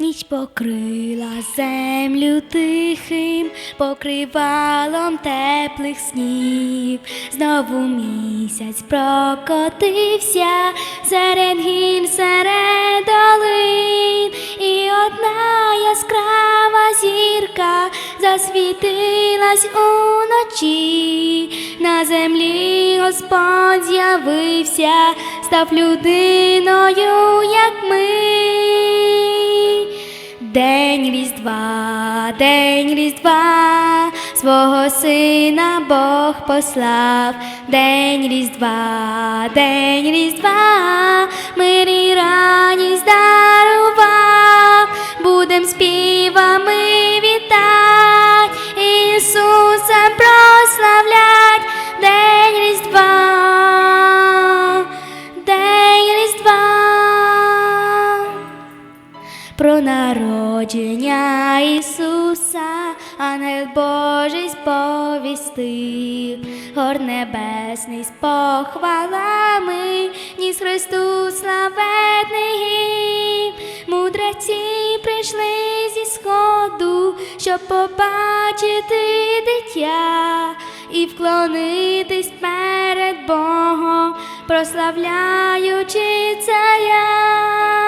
ніч покрила землю тихим покривалом теплих снів. Знову місяць прокотився серед гір, серед долин, і одна яскрава зірка засвітилась уночі. На землі Господь з'явився, став людиною, як ми. День Різдва, день Різдва, свого сина Бог послав, день Різдва, день Різдва, про народження Ісуса, ангел Божий сповістив, гор небесний з похвалами, ніс Христу славетний гімн. Мудреці прийшли зі сходу, щоб побачити дитя і вклонитись перед Богом, прославляючи царя.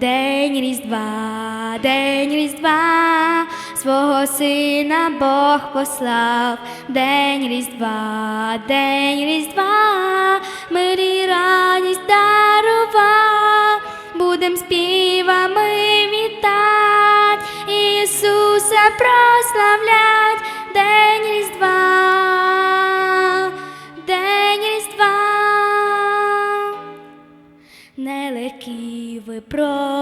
День Різдва, день Різдва, свого сина Бог послав, день Різдва, день Різдва, мир і радість дарував, будем співами вітать, Ісуса прославлять,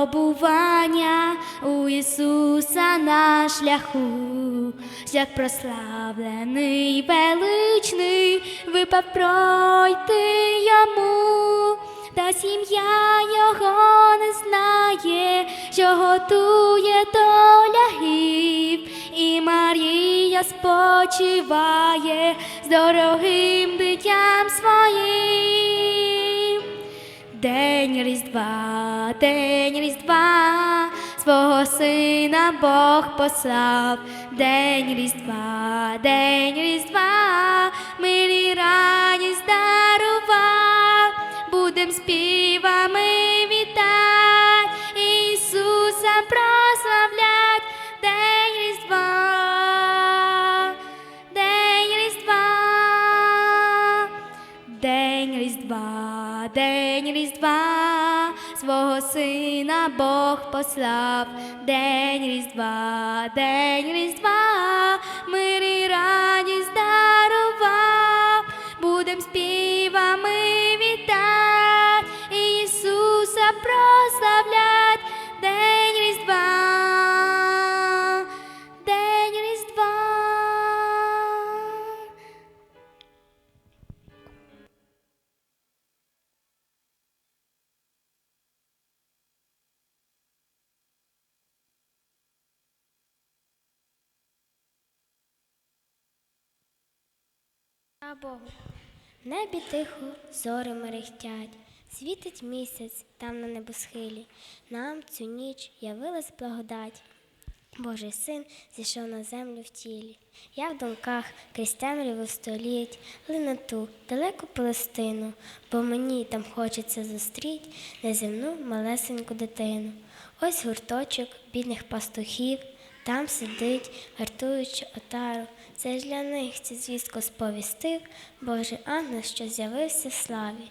випробування у Ісуса на шляху, шлях прославлений, величний, випав пройти йому, та сім'я його не знає, що готує доля гів, і Марія спочиває з дорогим дитям своїм. День Різдва, день Різдва, свого сина Бог послав, день Різдва, день Різдва, мир і радість дарував, будем співами вітать, Ісуса прославлять, день Різдва, день Різдва. День Різдва, день Різдва, свого сина Бог послав, день Різдва, день Різдва, мир і радість дарував, будем співами вітать, Богу. В небі тихо зори мерехтять, світить місяць там на небосхилі. Нам цю ніч явилась благодать. Божий син зійшов на землю в тілі. Я в думках крізь темряву століть, лину ту далеку Палестину, бо мені там хочеться зустріть неземну малесеньку дитину. Ось гурточок бідних пастухів, там сидить, гартуючи отару. Це ж для них цю звістку сповістив Божий ангел, що з'явився в славі.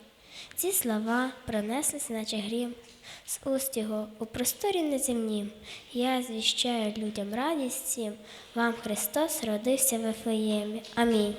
Ці слова пронеслися, наче грім, з уст його у просторі неземнім. Я звіщаю людям радість всім, вам Христос родився в Ефлеємі. Амінь.